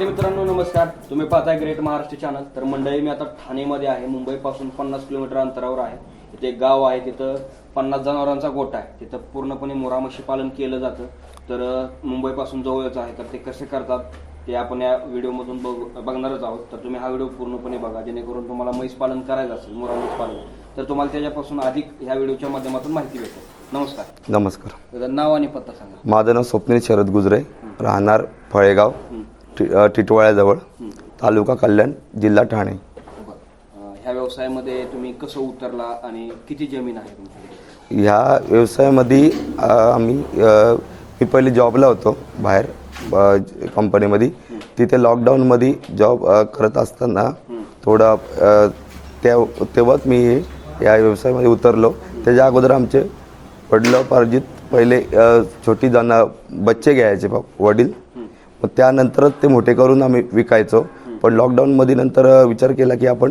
शेतकरी मित्रांनो नमस्कार. तुम्ही पाहताय ग्रेट महाराष्ट्र चॅनल तर मंडळी मी आता ठाणेमध्ये आहे. मुंबईपासून पन्नास किलोमीटर अंतरावर आहे. तिथे एक गाव आहे. तिथं पन्नास जनावरांचा गोठा आहे. तिथं पूर्णपणे मोरामशी पालन केलं जातं. तर मुंबईपासून जवळच आहे. तर ते कसे करतात ते आपण या व्हिडिओमधून बघ बघणारच आहोत. तर तुम्ही हा व्हिडिओ पूर्णपणे बघा. जेणेकरून तुम्हाला म्हैस पालन करायचं असेल मोरा म्हैस पालन. तर तुम्हाला त्याच्यापासून अधिक ह्या व्हिडिओच्या माध्यमातून माहिती भेटेल. नमस्कार. नमस्कार. नाव आणि पत्ता सांगा. माझं नाव स्वप्नील शरद गुजरे. राहणार फळेगाव. टि- टिटवाळ्याजवळ. तालुका कल्याण जिल्हा ठाणे. ह्या व्यवसायामध्ये तुम्ही कसं उतरला आणि किती जमीन आहे ह्या व्यवसायामध्ये आम्ही मी पहिले जॉबला होतो बाहेर कंपनीमध्ये. तिथे लॉकडाऊनमध्ये जॉब करत असताना थोडं त्या तेव्हाच मी या व्यवसायामध्ये उतरलो. त्याच्या अगोदर आमचे वडिलोपार्जित पहिले छोटी जाना बच्चे घ्यायचे वडील. मग त्यानंतरच ते मोठे करून आम्ही विकायचो. पण लॉकडाऊनमध्ये नंतर विचार केला की आपण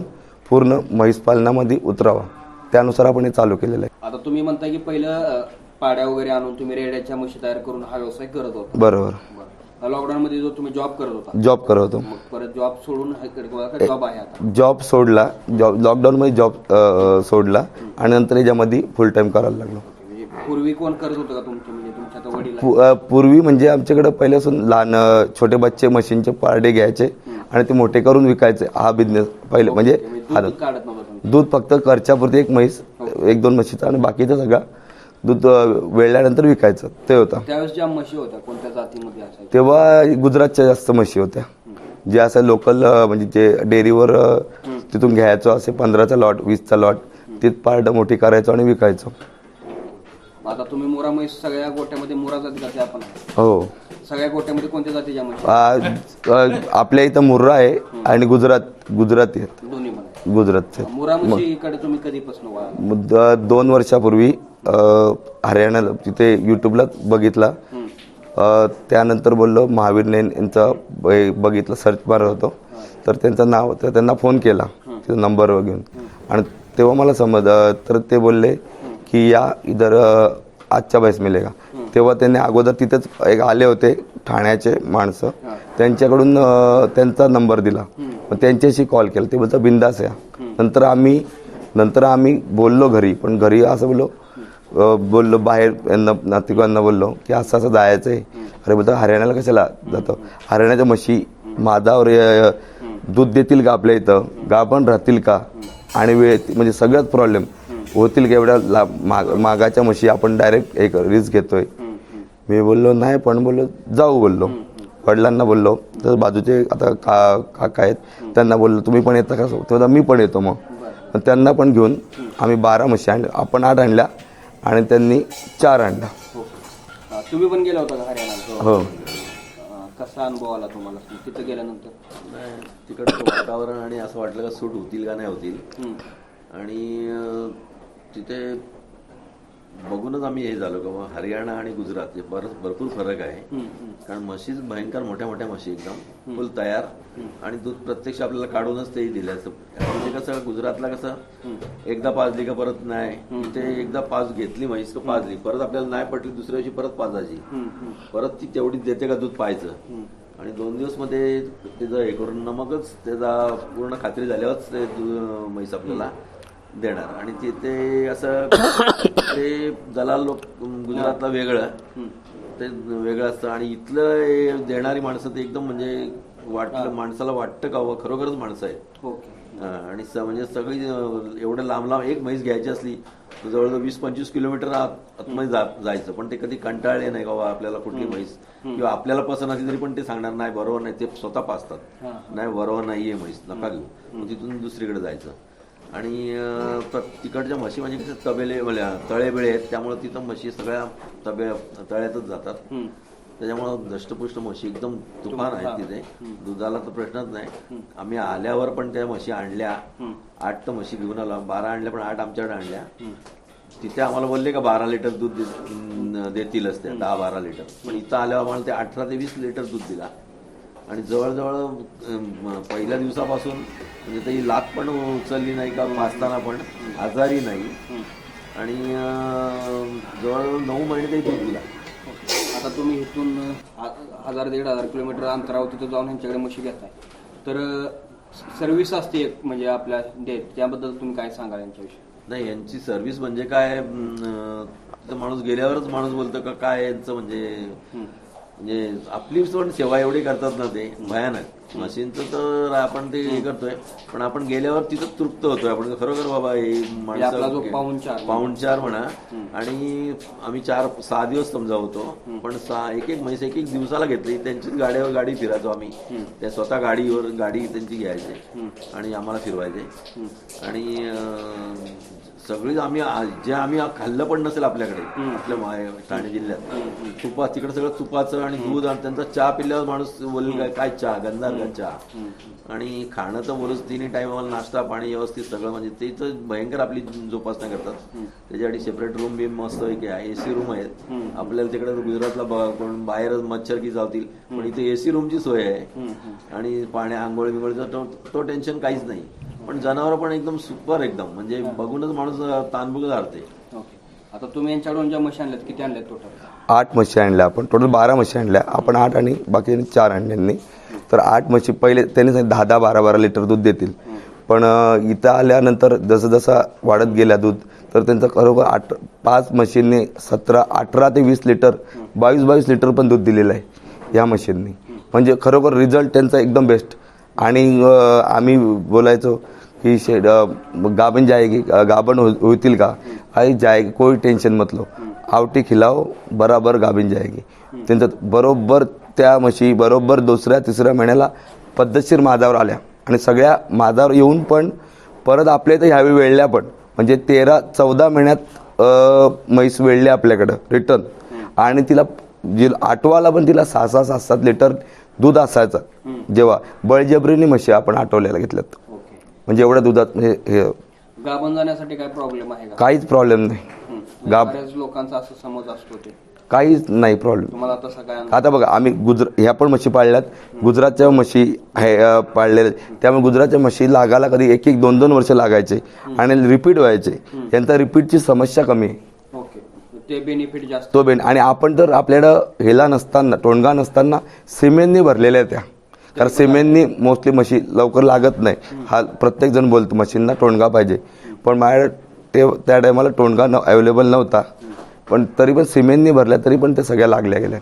पूर्ण म्हैस पालनामध्ये उतरावा. त्यानुसार आपण हे चालू केलेलं आहे. आता तुम्ही म्हणताय की पहिलं पाड्या वगैरे आणून तुम्ही रेड्याच्या म्हशी तयार करून हा व्यवसाय करत होता. बरोबर. लॉकडाऊन मध्ये जो तुम्ही जॉब करत होता. जॉब करत होतो. मग परत जॉब सोडून जॉब आहे आता? जॉब सोडला. जॉब लॉकडाऊनमध्ये जॉब अ, सोडला. आणि नंतर याच्यामध्ये फुल टाइम करायला लागलो. म्हणजे पूर्वी कोण करत होतं का तुमचे? म्हणजे पूर्वी म्हणजे आमच्याकडे पहिल्यापासून लहान छोटे बच्चे मशीनचे पारडे घ्यायचे आणि ते मोठे करून विकायचे. हा बिझनेस पहिले म्हणजे हा दूध फक्त खर्चापुरती एक म्हैस एक दोन म्हशीचा आणि बाकीचं सगळं दूध वेळल्यानंतर विकायचं. ते होतं. तेव्हा गुजरातच्या जास्त म्हशी होत्या. जे असं लोकल म्हणजे जे डेअरीवर तिथून घ्यायचो असे पंधराचा लॉट वीसचा लॉट तीच पार्ट मोठी करायचो आणि विकायचो. आता तुम्ही मोरा म्हैस सगळ्या गोट्यामध्ये मोरा जाती जाते आपण आहे. हो. सगळ्या गोट्यामध्ये कोणत्या जातीच्या म्हशी आ- आपल्या इथं मुर्रा आहे आणि गुजरात गुजराती आहेत. दोन्ही मोरा तुम्ही कधीपासून वळाला मग द- दोन वर्षापूर्वी अ, हरियाणाला तिथे युट्यूबला बघितला. अ, त्यानंतर बोललो महावीर नेन यांचा ब- बघितलं सर्च मारत होतो. तर त्यांचं नाव तर त्यांना फोन केला. नंबर घेऊन. आणि तेव्हा मला समज अ, तर ते बोलले की या इधर आजच्या बाईस मिलेगा. तेव्हा त्यांनी अगोदर तिथेच एक आले होते ठाण्याचे माणसं. त्यांच्याकडून त्यांचा नंबर दिला. मग त्यांच्याशी कॉल केला. ते बोलतात बिंदास या. नंतर आम्ही नंतर आम्ही बोललो घरी. पण घरी असं बोललो बोललो बाहेर यांना नातिकांना बोललो की असं असं जायचं आहे अरे बोलतो हरियाणाला कशाला जातो? हरियाणाच्या म्हशी माझावर अ, दूध देतील का आपल्या इथं? गा पण राहतील का? आणि वेळ म्हणजे सगळ्यात प्रॉब्लेम होतील का एवढ्या ला- माग मागाच्या म्हशी आपण डायरेक्ट एक रिस्क घेतोय. मी बोललो नाही पण बोललो जाऊ बोललो. वडिलांना बोललो तर बाजूचे आता का काका आहेत त्यांना बोललो तुम्ही पण येता का? तेव्हा मी पण येतो मग. त्यांना पण घेऊन आम्ही बारा म्हशी आणल्या. आपण आठ आणल्या आणि त्यांनी चार आणल्या. हो. तुम्ही पण गेला होता का हरियाणाला? हो. अं, कसा अनुभव आला तुम्हाला? तिथं गेल्यानंतर? नाही तिकडचं वातावरण आणि असं वाटलं का सूट होतील का नाही होतील. आणि तिथे बघूनच आम्ही हे झालो का हरियाणा आणि गुजरात हे बरंच भरपूर फरक आहे. कारण म्हशीच भयंकर मोठ्या मोठ्या म्हशी एकदम फुल तयार आणि दूध प्रत्यक्ष आपल्याला काढूनच ते दिले असं म्हणजे कसं गुजरातला कसं एकदा पाजली का परत नाही. ते एकदा पाच घेतली म्हैस का पाजली. परत आपल्याला नाही पटली दुसऱ्या दिवशी परत पाजायची. परत ती तेवढी देते का दूध पाहायचं. आणि दोन दिवसमध्ये त्याचं हे करून मगच त्याचा पूर्ण खात्री झाल्यावरच ते म्हैस आपल्याला देणार. आणि तिथे असं ते दलाल लोक गुजरातला वेगळं ते वेगळं असतं. आणि इथलं देणारी माणसं ते एकदम म्हणजे वाटलं माणसाला वाटतं का? व खरोखरच माणसं ओके हा, आणि म्हणजे सगळी एवढं लांब लांब एक म्हैस घ्यायची असली तर जवळजवळ वीस पंचवीस किलोमीटर आत- आतमध्ये जायचं. पण ते कधी कंटाळले नाही का बाबा आपल्याला कुठली म्हैस? किंवा आपल्याला पसंत असली तरी पण ते सांगणार नाही बरोबर नाही. ते स्वतः पाचतात नाही बरोबर नाहीये म्हैस नका घेऊ तिथून दुसरीकडे जायचं. आणि तिकडच्या म्हशी म्हणजे कसे तबेले म्हणजे तळेबिळे आहेत त्यामुळे तिथं म्हशी सगळ्या तबे तळ्यातच जातात. त्याच्यामुळं दष्टपुष्ट म्हशी एकदम तुफान आहेत तिथे. दुधाला तर प्रश्नच नाही. आम्ही आल्यावर पण त्या म्हशी आणल्या. आठ तर म्हशी घेऊन आलो. बारा आणल्या पण आठ आमच्याकडे आणल्या. तिथे आम्हाला बोलले का बारा लिटर दूध देतीलच त्या दहा बारा लिटर. पण इथं आल्यावर आम्हाला ते अठरा ते वीस लिटर दूध दिला. आणि जवळजवळ पहिल्या दिवसापासून म्हणजे ती लात पण उचलली नाही का पाचताना पण आजारी नाही. आणि जवळजवळ नऊ महिने ते दूध दिला आता तुम्ही इथून हजार दीड हजार किलोमीटर अंतरावर तिथं जाऊन यांच्याकडे म्हशी घेताय तर सर्व्हिस असते एक म्हणजे आपल्या देत. त्याबद्दल तुम्ही काय सांगाल यांच्याविषयी? नाही यांची सर्व्हिस म्हणजे काय माणूस गेल्यावरच माणूस बोलतो का काय यांचं म्हणजे म्हणजे आपली पण सेवा एवढी करतात ना ते भयानक. मशीनचं तर आपण ते हे करतोय पण आपण गेल्यावर तिथं तृप्त होतोय. आपण खरोखर बाबा हे म्हणजे माणसं पाहुणचार. पाहुणचार म्हणा. आणि आम्ही चार सहा दिवस समजा होतो पण सहा एक एक म्हैस एक एक दिवसाला घेतली त्यांचीच गाड्यावर गाडी फिरायचो आम्ही. त्या स्वतः गाडीवर गाडी त्यांची घ्यायचे आणि आम्हाला फिरवायचे. आणि अं, सगळी आम्ही जे आम्ही खाल्लं पण नसेल आपल्याकडे आपल्या मा- ठाणे जिल्ह्यात. तुपा तिकडे सगळं तुपाचं आणि दूध आणि त्यांचा चहा पिल्यावर माणूस बोलेल काय काय चहा गंधार का चहा. आणि खाणं तर बोलूच तिन्ही टाइमाला नाश्ता पाणी व्यवस्थित सगळं म्हणजे ते तर भयंकर आपली जोपासना करतात. त्याच्यासाठी सेपरेट रूम बी मस्त आहे एसी रूम आहेत. आपल्याला तिकडे गुजरातला कोण बाहेर मच्छर की जावतील पण इथे एसी रूमची सोय आहे. आणि पाण्या आंघोळ बिंगोळीचा तो तो टेन्शन काहीच नाही. पण जनावर पण एकदम सुपर एकदम. म्हणजे बघूनच माणूस तानबुक जाते ओके. आता तुम्ही यांच्याकडून ज्या म्हशी आणल्यात किती आणल्यात टोटल आठ म्हशी आणल्या आपण. टोटल बारा म्हशी आणल्या. आपण आठ आणि बाकी चार आणल्यांनी तर आठ म्हशी पहिले त्यांनी सांगितलं दहा दहा बारा बारा लिटर दूध देतील. पण इथं आल्यानंतर जसं जसं वाढत गेल्या दूध तर त्यांचं खरोखर आठ पाच म्हशींनी सतरा अठरा ते वीस लिटर बावीस बावीस लिटर पण दूध दिलेलं आहे या म्हशींनी. म्हणजे खरोखर रिझल्ट त्यांचा एकदम बेस्ट. आणि आम्ही बोलायचो की शेड गाबन जायगी गाबन गाभण हो- होतील का? आई जाएगी कोई टेन्शन मतलो आवटी खिलाव बराबर गाबीन जायगी. त्यांचं बरोबर त्या म्हशी बरोबर दुसऱ्या तिसऱ्या महिन्याला पद्धतशीर माझावर आल्या. आणि सगळ्या माझावर येऊन पण परत आपल्या इथं ह्यावेळी वेळल्या पण. म्हणजे तेरा चौदा महिन्यात म्हैस वेळल्या आपल्याकडं रिटर्न. आणि तिला जी आठवाला पण तिला सहा सहा सात सात लिटर दूध असायचं. जेव्हा बळजबरीने म्हशी आपण आठवल्याला घेतल्यात. म्हणजे एवढ्या दुधात म्हणजे हे गाभण जाण्यासाठी काय प्रॉब्लेम आहे का? काहीच प्रॉब्लेम नाही. म्हणजे बऱ्याच लोकांचा असं समज असतो ते. काहीच नाही प्रॉब्लेम तुम्हाला? आता बघा आम्ही गुजर ह्या पण म्हशी पाळल्यात. गुजरातच्या म्हशी आहे अं, पाळलेल्या. आहेत. त्यामुळे गुजरातच्या म्हशी लागायला कधी एक एक दोन दोन वर्ष लागायचे. आणि रिपीट व्हायचे. यांचा रिपीटची समस्या कमी आहे. ते बेनिफिट जास्त. तो बेन आणि आपण तर आपल्याकडं हेला नसताना टोणगा नसताना सिमेंटनी भरलेल्या त्या. कारण सिमेंटनी मोस्टली म्हशी लवकर लागत नाही. हा प्रत्येक जण बोलतो म्हशींना टोणगा पाहिजे. पण माझ्याकडे ते त्या टायमाला टोणगा न अवेलेबल नव्हता. पण तरी पण सिमेंटनी भरल्या तरी पण त्या सगळ्या लागल्या गेल्या.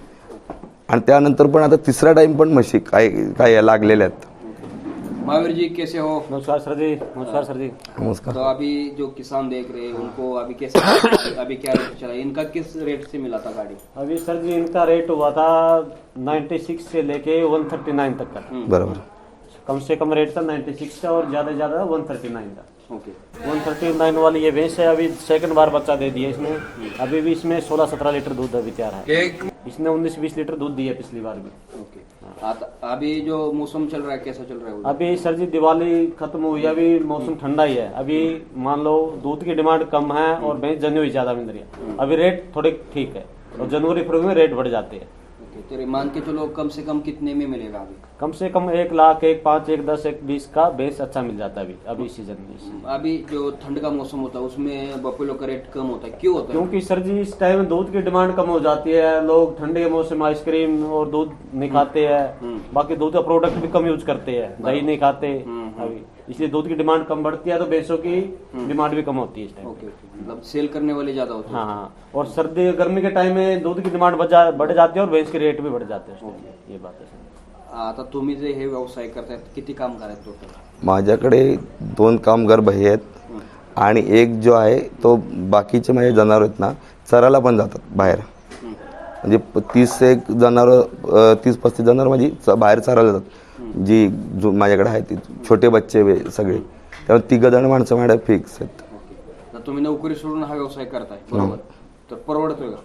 आणि त्यानंतर पण आता तिसरा टाइम पण म्हशी काय काय लागलेल्या आहेत. महावीर जी कैसे हो? नमस्कार सर जी नमस्कार सर जी। नमस्कार तो अभी जो किसान देख रहे हैं उनको अभी कैसे अभी क्या रेट चला? इनका किस रेट से मिला था गाड़ी? अभी सर जी इनका रेट हुआ था 96 से लेके 139 तक का। बरोबर। कम से कम रेट था 96 का और ज़्यादा से ज़्यादा 139 का। ओके। 139 वाली ये भैंस है अभी सेकंड बार बच्चा दे दिया इसने। अभी भी इसमें 16-17 लीटर दूध अभी तैयार है। इसने 19-20 लीटर दूध दिया पिछली बार भी ओके। अभी जो मौसम चल रहा है कैसा चल रहा है अभी सर जी दिवाली खत्म हुई है, अभी मौसम ठंडा ही है। अभी मान लो दूध की डिमांड कम है और भैंस जनवरी हुई ज़्यादा मिल रही है। अभी रेट थोड़े ठीक है और जनवरी फरवरी में रेट बढ़ जाते हैं। तो मान के चलो कम से कम कितने में मिलेगा अभी? कम से कम एक लाख एक पाँच एक दस एक बीस का बेस अच्छा मिल जाता है अभी अभी सीज़न में अभी जो ठंड का मौसम होता है उसमें बफेलो का रेट कम होता है। क्यों होता है? क्योंकि सर जी इस टाइम दूध की डिमांड कम हो जाती है लोग ठंडे के मौसम में आइसक्रीम और दूध नहीं खाते हैं। बाकी दूध का प्रोडक्ट भी कम यूज़ करते हैं दही नहीं खाते। अभी इसलिए दूध की डिमांड कम बढ़ती है तो भैंसों की डिमांड भी कम होती है इस टाइम मतलब सेल करने वाले ज़्यादा होते हैं। हाँ हाँ। और सर्दी गर्मी के टाइम में दूध की डिमांड बढ़ जाती है और भैंस के रेट भी बढ़ जाते हैं। ये बात है सर। आता तुम्ही जे हे व्यवसाय करतायत किती कामगार आहेत टोटल माझ्याकडे दोन कामगार भाई आहेत आणि एक जो आहे तो बाकीचे माझे जनावर आहेत ना चरायला पण जातात बाहेर. म्हणजे तीस एक जनावर तीस पस्तीस जनावर माझी च- बाहेर चरायला जातात. जी जो माझ्याकडे आहे ती छोटे बच्चे वे सगळे. त्यामुळे तिघ जण माणसं माझ्या फिक्स आहेत. ओके. तर तुम्ही नोकरी सोडून हा व्यवसाय करताय बरोबर? तर परवडतोय का?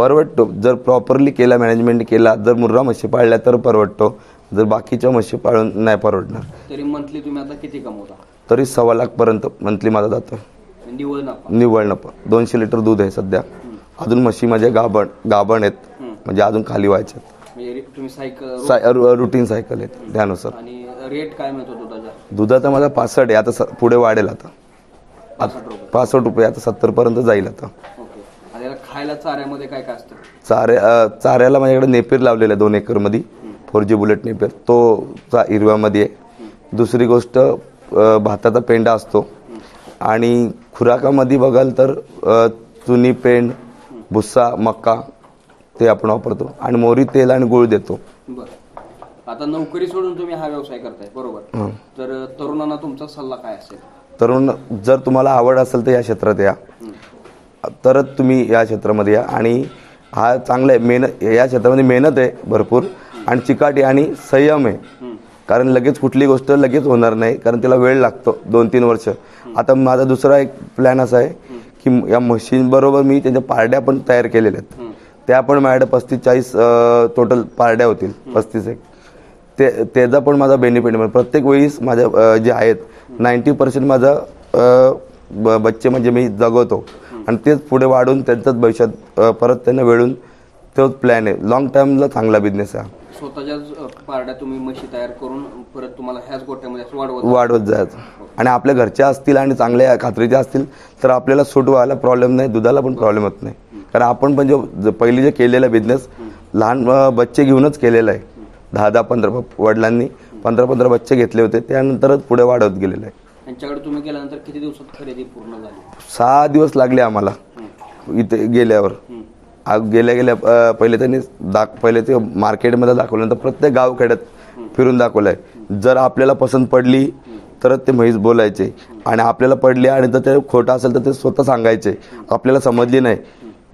परवडतो. जर प्रॉपरली केला मॅनेजमेंट केला जर मुर्रा म्हशी पाळल्या तर परवडतो. जर बाकीच्या म्हशी पाळून नाही परवडणार. तरी मंथली तुम्ही आता किती कमवता? तरी सव्वा लाखपर्यंत मंथली माझा जातो. निवड नफा? निव्वळ नफा. दोनशे लिटर दूध आहे सध्या. अजून म्हशी माझे गाभण गाभण आहेत. म्हणजे अजून खाली व्हायचे म्हणजे रे- तुम्ही सायकल साय रुटीन सायकल आहेत त्यानुसार. आणि रेट काय मिळतो दुधाचा? दुधाचा माझा पासष्ट आहे. आता स- पुढे वाढेल आता. पासष्ट रुपये. पासष्ट रुपये आता सत्तर पर्यंत जाईल आता. ओके याला खायला चाऱ्यामध्ये काय काय असतं? चाऱ्या चाऱ्याला माझ्याकडे नेपेर लावलेला आहे दोन एकरमध्ये. Four G bullet Napier. तो चा हिरव्यामध्ये आहे. दुसरी गोष्ट भाताचा पेंडा असतो. आणि खुराकामध्ये बघाल तर चुनी पेंड भुस्सा मक्का ते आपण वापरतो. आणि मोहरी तेल आणि गुळ देतो. आता नोकरी सोडून तुम्ही हा व्यवसाय करताय बरोबर. तर तरुणांना तुमचा सल्ला काय असेल? तरुण जर तुम्हाला आवड असेल तर या क्षेत्रात या. तरच तुम्ही या क्षेत्रामध्ये या. आणि हा चांगला आहे मेहनत या क्षेत्रामध्ये मेहनत आहे भरपूर. आणि चिकाटी आणि संयम आहे. कारण लगेच कुठली गोष्ट लगेच होणार नाही कारण त्याला वेळ लागतो दोन तीन वर्ष. आता माझा दुसरा एक प्लॅन असा आहे की या मशीनबरोबर मी त्यांच्या पारड्या पण तयार केलेल्या आहेत. त्या पण माझ्याकडे पस्तीस चाळीस टोटल पारड्या होतील पस्तीस एक. ते त्याचा पण माझा बेनिफिट म्हणजे प्रत्येक वेळीस माझ्या जे आहेत नाईन्टी पर्सेंट माझा ब- बच्चे म्हणजे मी जगवतो. आणि तेच पुढे वाढून त्यांचंच भविष्यात परत त्यांना वेळून तोच प्लॅन आहे. लॉंग टर्मला चांगला बिझनेस आहे पारड्या तुम्ही म्हशी तयार करून परत तुम्हाला ह्याच गोट्यामध्ये असं वाढवत वाढवत जायचं. आणि आपल्या घरच्या असतील आणि चांगल्या खात्रीच्या असतील तर आपल्याला सूट व्हायला प्रॉब्लेम नाही दुधाला पण प्रॉब्लेम होत नाही. कारण आपण पण जो पहिली जे केलेला बिझनेस लहान बच्चे घेऊनच केलेला आहे. दहा दहा पंधरा वडिलांनी पंधरा पंधरा बच्चे घेतले होते त्यानंतरच पुढे वाढवत गेलेलं आहे. यांच्याकडे तुम्ही गेल्यानंतर किती दिवसात खरेदी पूर्ण झाली? सहा दिवस लागले आम्हाला. इथे गेल्यावर. आ- गेल्या गेल्या अ, पहिले त्यांनी दाख पहिले ते मार्केटमध्ये दाखवल्यानंतर प्रत्येक गावखेड्यात फिरून दाखवलंय. जर आपल्याला पसंत पडली तरच ते म्हैस बोलायचे. आणि आपल्याला पडली आणि जर ते खोटं असेल तर ते स्वतः सांगायचे. आपल्याला समजली नाही.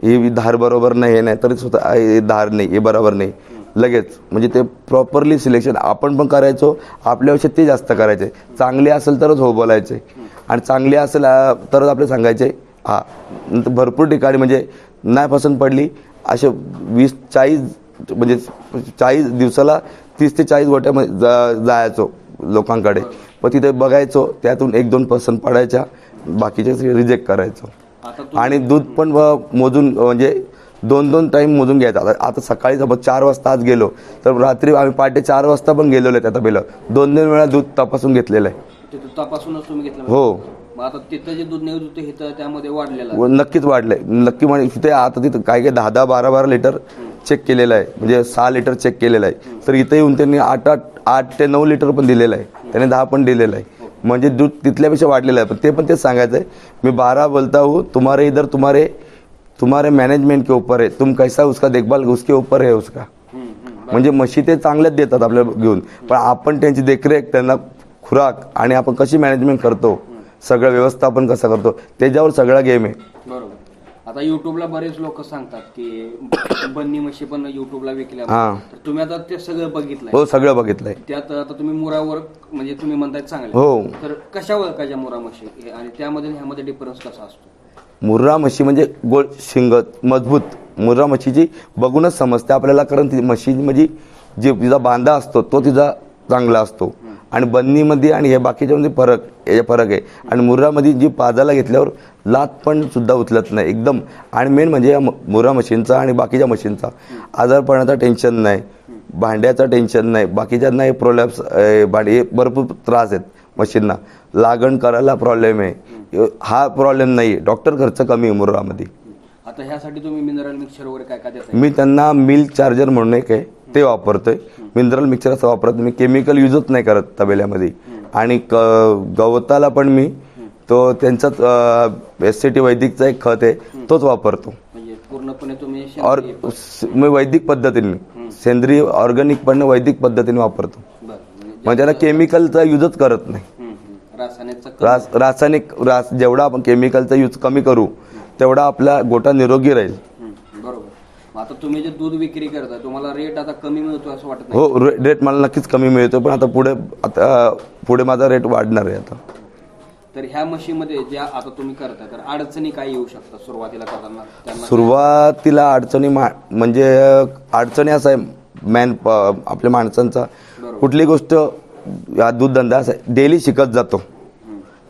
ही धार बरोबर नाही हे नाही तरी स्वतः "आ, हे धार नाही हे बरोबर नाही. लगेच. म्हणजे ते प्रॉपरली सिलेक्शन आपण पण करायचो आपल्यापेक्षा ते जास्त करायचे. चांगले असेल तरच हो बोलायचे. आणि चांगले असेल तरच आपले सांगायचे हा. नंतर भरपूर ठिकाणी म्हणजे नाही पसंत पडली असे वीस चाळीस म्हणजे चाळीस दिवसाला तीस ते चाळीस गोट्यामध्ये जा जायचो लोकांकडे. पण तिथे बघायचो त्यातून एक दोन पसंत पडायच्या बाकीचे रिजेक्ट करायचो. आणि दूध पण मोजून म्हणजे दोन दोन टाइम मोजून घ्यायचा. आता आता सकाळी समज चार वाजता आज गेलो तर रात्री आम्ही पहाटे चार वाजता पण गेलेलो आहे त्या तबेला दोन दोन वेळा दूध तपासून घेतलेलं आहे. तिथं तपासूनच तुम्ही घेतलं हो. मग आता तिथं जे दूध निघत होतं हे त्यामध्ये वाढलेलं आहे. व नक्कीच वाढलंय. नक्की म्हणजे तिथे आता तिथं काय काय दहा दहा बारा बारा लिटर चेक केलेलं आहे. म्हणजे सहा लिटर चेक केलेलं आहे. तर इथे येऊन त्यांनी आठ आठ आठ ते नऊ लिटर पण दिलेलं आहे. त्याने दहा पण दिलेलं आहे. म्हणजे दूध तिथल्यापेक्षा वाढलेलं आहे. पण ते पण तेच सांगायचं आहे मी बारा बोलता हूँ तुम्हारे इधर तुम्हारे तुम्हारे मॅनेजमेंट के ऊपर है तुम कैसा उसका देखभाल उसके ऊपर है उसका. म्हणजे म्हशी ते चांगल्याच देतात आपल्याला घेऊन पण आपण त्यांची देखरेख त्यांना खुराक आणि आपण कशी मॅनेजमेंट करतो सगळं व्यवस्थापन कसं करतो त्याच्यावर सगळा गेम आहे. बरोबर. आता युट्यूबला बरेच लोक सांगतात की बन्नी म्हशी पण युट्यूबला विकल्या. हा. तर तुम्ही आता ते सगळं बघितलंय. हो सगळं बघितलंय. त्यात आता तुम्ही मुरावर म्हणजे तुम्ही म्हणताय चांगले. हो. तर कशा ओळखायच्या मुरा म्हशी हे आणि त्यामध्ये ह्यामध्ये डिफरन्स कसा असतो? मुर्रा म्हशी म्हणजे गोड शिंग मजबूत. मुर्रा म्हशीची बघूनच समजते आपल्याला कारण ती म्हशी म्हणजे जे तिचा बांधा असतो तो तिचा चांगला असतो. आणि बन्नीमध्ये आणि हे बाकीच्यामध्ये फरक हे फरक आहे. आणि मुर्रामध्ये जी पाजाला घेतल्यावर लात पण सुद्धा उचलत नाही एकदम. आणि मेन म्हणजे या मुर्रा मशीनचा आणि बाकीच्या मशीनचा आजारपणाचा टेन्शन नाही भांड्याचं टेन्शन नाही बाकीच्यांना हे प्रॉब्लेम्स भांडे हे भरपूर त्रास आहेत मशीनना लागण करायला प्रॉब्लेम आहे. हा प्रॉब्लेम नाही. डॉक्टर खर्च कमी आहे मुर्रामध्ये. आता ह्यासाठी तुम्ही मिनरल मिक्सर वगैरे काय काय मी त्यांना मिल्क चार्जर म्हणून एक आहे ते वापरतोय. मिनरल मिक्सर असं वापरत मी केमिकल युजच नाही करत तबेल्यामध्ये. आणि क- गवताला पण मी तो त्यांचाच एस सी टी वैदिकचा एक खत आहे तोच वापरतो. म्हणजे पूर्णपणे तुम्ही और मी वैदिक पद्धतीने सेंद्रिय ऑर्गॅनिक पण वैदिक पद्धतीने वापरतो. म्हणजे म्हणजे त्याला केमिकलचा युजच करत नाही. रास रासायनिक रास जेवढा आपण केमिकलचा यूज कमी करू तेवढा आपला गोटा निरोगी राहील. बरोबर. आता तुम्ही जे दूध विक्री करताय तुम्हाला रेट आता कमी मिळतो असं वाटत नाही? हो रे- रेट मला नक्कीच कमी मिळतो पण आता पुढे आता पुढे माझा रेट वाढणार आहे आता. तर ह्या म्हशीमध्ये ज्या आता तुम्ही करताय तर अडचणी काय येऊ शकतात सुरुवातीला करताना? त्यांना सुरुवातीला अडचणी मा म्हणजे अडचणी असं आहे मॅन आपल्या माणसांचा. कुठली गोष्ट या दूध धंदा असा डेली शिकत जातो.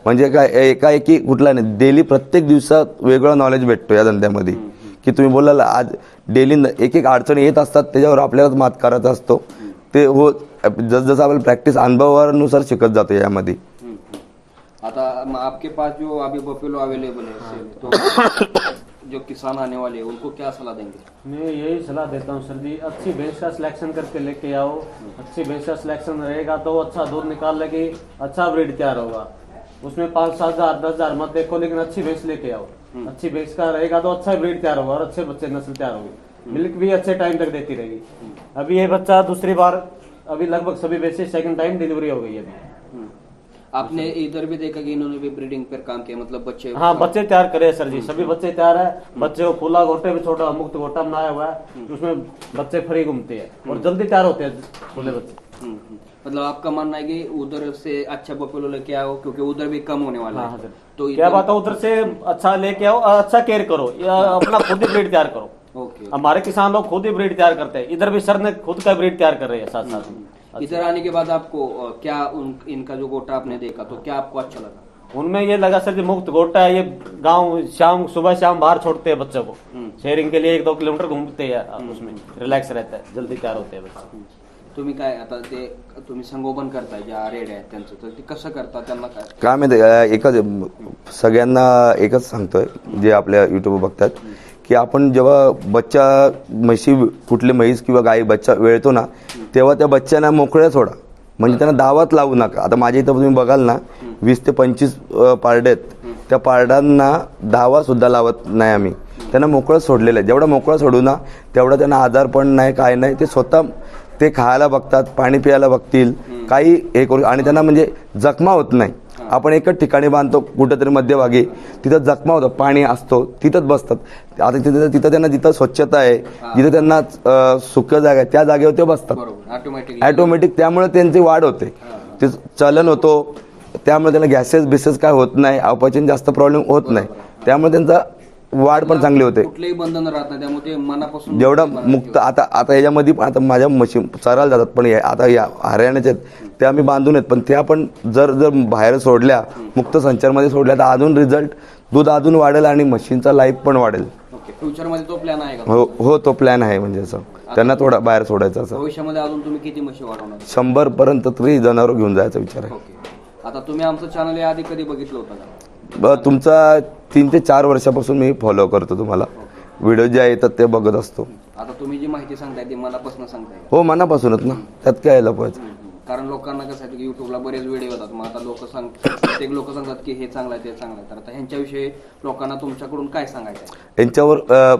म्हणजे काय एकाएकी कुठला नाही डेली प्रत्येक दिवसात वेगळं नॉलेज भेटतो या धंद्यामध्ये. की तुम्ही बोलाल आज डेली एक एक अडचणी येत असतात त्याच्यावर आपल्यालाच मात करायचा असतो. ते हो जसजसं आपल्याला प्रॅक्टिस अनुभवानुसार शिकत जातो यामध्ये. आता आपके पास जो अभी बफेलो अवेलेबल है तो जो किसान आने वाले हैं उनको क्या सलाह देंगे? मैं यही सलाह देता हूँ सर जी अच्छी भैंस का सिलेक्शन करके लेके आओ। अच्छी भैंस का सिलेक्शन रहेगा तो अच्छा दूध निकाल लेगी अच्छा ब्रीड तैयार होगा। उसमें पाँच सात हज़ार दस हज़ार मत देखो लेकिन अच्छी भैंस लेके आओ। अच्छी भैंस का रहेगा तो अच्छा ब्रीड तैयार होगा और अच्छे बच्चे नस्ल तैयार होगी। मिल्क भी अच्छे टाइम तक देती रहेगी। अभी ये बच्चा दूसरी बार अभी लगभग सभी भैंसे सेकंड टाइम डिलीवरी हो गई है अभी। हम्म। आपने इधर भी देखा कि इन्होंने भी ब्रीडिंग पर काम किया मतलब बच्चे हाँ बच्चे तैयार करे सर जी सभी बच्चे तैयार है। बच्चे को खुला गोटे भी छोटा मुक्त गोटा बनाया हुआ है उसमें बच्चे फ्री घूमते हैं और जल्दी तैयार होते हैं खुले बच्चे। हम्म, हम्म। मतलब आपका मानना है कि उधर से अच्छा बफेलो लेके आओ क्योंकि उधर भी कम होने वाला हाँ, हाँ, है तो क्या बात है उधर से अच्छा लेके आओ अच्छा केयर करो या अपना खुद ही ब्रीड तैयार करो। ओके हमारे किसान लोग खुद ही ब्रीड तैयार करते हैं इधर भी सर ने खुद का ब्रीड तैयार कर रहे हैं साथ साथ में इधर आने के बाद आपको क्या उन, इनका जो गोटा आपने देखा तो क्या आपको अच्छा लगा? उनमें ये लगा सर जी मुक्त गोटा है ये गाँव शाम सुबह शाम बाहर छोड़ते हैं बच्चों को। हम्म। शेयरिंग के लिए एक दो किलोमीटर घूमते हैं उसमें रिलैक्स रहता है जल्दी तैयार होते हैं बच्चे। तुम्ही काय आता ते तुम्ही संगोपन करताय ज्या रेड्या आहेत त्यांचं तर ते कसं करता त्यांना काय? काय माहिती एकच सगळ्यांना एकच सांगतोय जे आपल्या युट्यूब बघतात की आपण जेव्हा बच्चा म्हशी कुठली म्हैस किंवा गाई बच्चा वेळतो ना तेव्हा त्या बच्चांना मोकळ्या सोडा. म्हणजे त्यांना दावात लावू नका. आता माझ्या इथं तुम्ही बघाल ना वीस ते पंचवीस पारडे आहेत. त्या पारडांना दावा सुद्धा लावत नाही आम्ही. त्यांना मोकळं सोडलेलं आहे. जेवढा मोकळं सोडू ना तेवढा त्यांना आजार पण नाही काय नाही. ते स्वतः ते खायला बघतात पाणी प्यायला बघतील. काही हे करू आणि त्यांना म्हणजे जखमा होत नाही. आपण एकच ठिकाणी बांधतो कुठेतरी मध्यभागी. तिथं जखमा होतं पाणी असतो तिथंच बसतात. आता तिथं तिथं त्यांना जिथं स्वच्छता आहे जिथं त्यांना सुक्य जागा आहे त्या जागेवर ते बसतात. ॲटोमॅटिक त्यामुळे त्यांची वाढ होते. ते चलन होतो. त्यामुळे त्यांना गॅसेस बिसेस काय होत नाही. अपचन जास्त प्रॉब्लेम होत नाही. त्यामुळे त्यांचा वाढ पण चांगली होते. कुठलेही बंधन राहत नाही त्यामुळे ते मनापासून जेवढं मुक्त आता आता याच्यामध्ये पण आता माझ्या म्हशी चरायला जातात पण या- आता या हरियाणाच्या आहेत, त्या आम्ही बांधून आहेत पण त्या पण जर जर बाहेर सोडल्या मुक्त संचारमध्ये सोडल्या तर अजून रिझल्ट दूध अजून वाढेल आणि म्हशींचा लाईफ पण वाढेल. ओके फ्युचरमध्ये तो प्लॅन आहे का हो हो तो प्लॅन आहे म्हणजे असं. त्यांना थोडा बाहेर सोडायचा असं. भविष्यामध्ये अजून तुम्ही किती म्हशी वाढवणार? शंभर पर्यंत तरी जनावर घेऊन जायचा विचार आहे. ओके. आता तुम्ही आमचं चॅनल आधी कधी बघितलं होतं का? ब- तुमचा तीन ते चार वर्षापासून मी फॉलो करतो तुम्हाला. व्हिडिओ जे येतात ते बघत असतो. आता तुम्ही जी माहिती सांगताय ती मनापासून सांगताय. हो मनापासूनच ना. त्यात काय लपवायचं कारण लोकांना कसं आहे की युट्यूबला बरेच व्हिडिओ येतात. मग आता लोक सांग प्रत्येक लोक सांगतात की हे चांगलं आहे ते चांगलं आहे. तर आता ह्यांच्याविषयी लोकांना तुमच्याकडून काय सांगायचं आहे? यांच्यावर अ,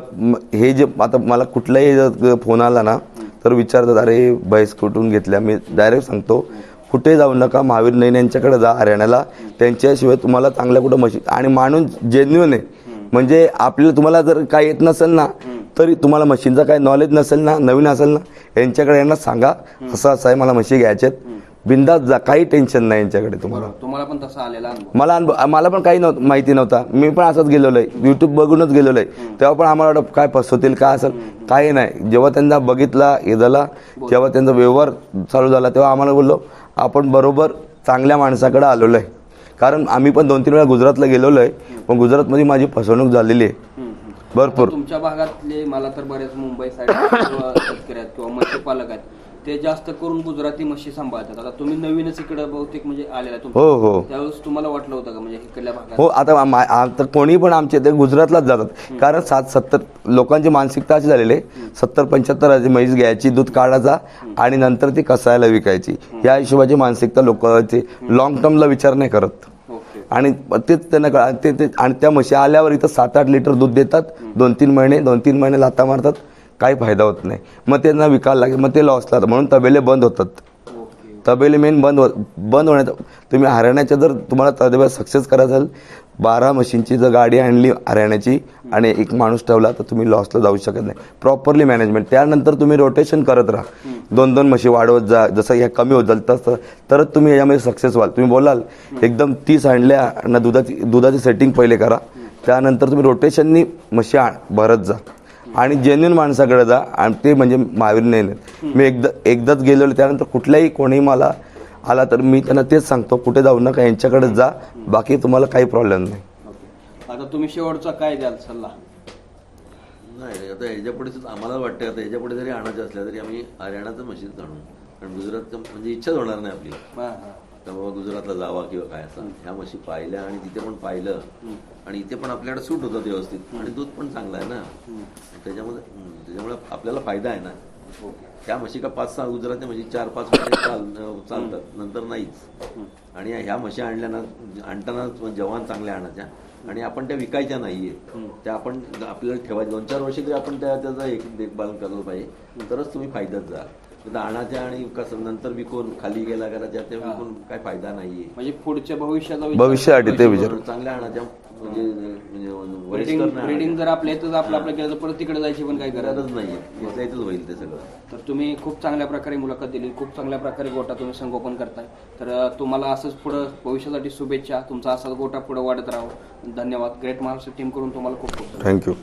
हे जे आता मला कुठलाही जर फोन आला ना तर विचारतात अरे बैस कुठून घेतल्या? मी डायरेक्ट सांगतो. कुठे जाऊ नका महावीर नैन यांच्याकडे जा हरियाणाला. त्यांच्याशिवाय तुम्हाला चांगल्या कुठं मशीन आणि माणूस जेन्युन आहे. म्हणजे आपल्याला तुम्हाला जर काय येत नसेल ना तरी तुम्हाला मशीनचं काय नॉलेज नसेल ना नवीन असेल ना यांच्याकडे यांना सांगा. असं असं आहे मला म्हशी घ्यायच्यात बिंदात जा काही टेन्शन नाही यांच्याकडे तुम्हाला. तुम्हाला पण तसा आलेला अनुभव. मला अनुभव मला पण काही नव्हतं माहिती नव्हता. मी पण असंच गेलेलो आहे युट्यूब बघूनच गेलेलो आहे तेव्हा पण आम्हाला वाटतं काय फसवतील काय असेल काही नाही. जेव्हा त्यांना बघितला हे झाला जेव्हा त्यांचा व्यवहार चालू झाला तेव्हा आम्हाला बोललो आपण बरोबर चांगल्या माणसाकडे आलेलो आहे कारण आम्ही पण दोन तीन वेळा गुजरातला गेलेलो आहे पण गुजरातमध्ये माझी फसवणूक झालेली आहे. भरपूर. तुमच्या भागातले मला तर बरेच मुंबई साईड शेतकरी आहेत किंवा मत्स्यपालक आहेत. ते जास्त करून गुजराती म्हशी सांभाळतात. आता तुम्ही नवीनच इकडे बहुतेक म्हणजे आलेला आहे हो हो. त्यावेळेस तुम्हाला वाटलं होतं का म्हणजे इकडल्या भागात? हो आता आता कोणी पण आमचे ते गुजरातलाच जातात. कारण सात सत्तर लोकांची मानसिकता अशी झालेली आहे. सत्तर पंच्याहत्तर हजाराची म्हैस घ्यायची दूध काढायचा आणि नंतर ती कसायला विकायची. या हिशोबाची मानसिकता लोकांची लॉंग टर्मला विचार नाही करत. ओके. आणि तेच त्यांना कळ- ते ते आणि त्या म्हशी आल्यावर इथं सात आठ लिटर दूध देतात. दोन तीन महिने दोन तीन महिने लाता मारतात. काही फायदा होत नाही. मग त्यांना विकायला लागेल मग ते लॉसला म्हणून तबेले बंद होतात. तबेले मेन बंद हो बंद होण्यात तुम्ही हरियाणाच्या जर तुम्हाला तबेला सक्सेस करायचं असेल बारा मशीनची जर गाडी आणली हरियाणाची आणि एक माणूस ठेवला तर तुम्ही लॉसला जाऊ शकत नाही. प्रॉपरली मॅनेजमेंट त्यानंतर तुम्ही रोटेशन करत राहा. दोन दोन म्हशी वाढवत जा. जसं ह्या कमी होत जाईल तसं. तरच तुम्ही याच्यामध्ये सक्सेस व्हाल. तुम्ही बोलाल एकदम तीस आणल्या आणि दुधाची दुधाची सेटिंग पहिले करा. त्यानंतर तुम्ही रोटेशननी म्हशी आण भरत जा. आणि जेन्युन माणसाकडे जा आणि ते म्हणजे महावीर नाही मी एकदा एकदाच गेलेलो त्यानंतर कुठल्याही कोणी मला आला तर मी त्यांना तेच सांगतो कुठे जाऊ नका यांच्याकडे जा बाकी तुम्हाला काही प्रॉब्लेम नाही. आता तुम्ही शेवटचा काय द्याल सल्ला? नाही आता ह्याच्या पुढे आम्हाला वाटतं आता ह्याच्या पुढे जरी आणायचं असल्या तरी आम्ही हरियाणाचं म्हशीच आणू. कारण गुजरातचं म्हणजे इच्छाच होणार नाही आपली. का बाबा गुजरातला जावा किंवा काय असं. ह्या म्हशी पाहिल्या आणि तिथे पण पाहिलं. आणि इथे पण आपल्याकडे सूट होतं व्यवस्थित. आणि दूध पण चांगलं आहे ना. त्याच्यामध्ये त्याच्यामुळे आपल्याला फायदा आहे ना. त्या म्हशी का पाच सहा गुजरातच्या म्हशी चार पाच महिने चाल चालतात. नंतर नाहीच. आणि ह्या म्हशी आणल्या ना आणताना जवान चांगल्या आणायच्या. आणि आपण त्या विकायच्या नाहीये. त्या आपण आपल्याला ठेवायच्या. दोन चार वर्षी तरी आपण त्या त्याचा एक देखभाल करायला पाहिजे. तरच तुम्ही फायद्यात जा. आणाच्या आणि कसं नंतर विकून खाली गेला करायच्या त्या विकून काय फायदा नाहीये. म्हणजे पुढच्या भविष्याचा विचार भविष्यासाठी ते विचार. चांगल्या आणाच्या म्हणजे म्हणजे ब्रिडिंग नाही आणायच्या. जर आपल्या इथं आपलं आपलं केलं तर परत तिकडे जायची पण काय गरज गरज नाहीये. इथल्या इथंच होईल ते सगळं. तर तुम्ही खूप चांगल्या प्रकारे मुलाखत दिली. खूप चांगल्या प्रकारे गोटा तुम्ही संगोपन करताय. तर तुम्हाला असंच पुढं भविष्यासाठी शुभेच्छा. तुमचा असाच गोटा पुढे वाढत राहो. धन्यवाद. ग्रेट महाराष्ट्र टीम करून तुम्हाला खूप खूप धन्यवाद. थँक्यू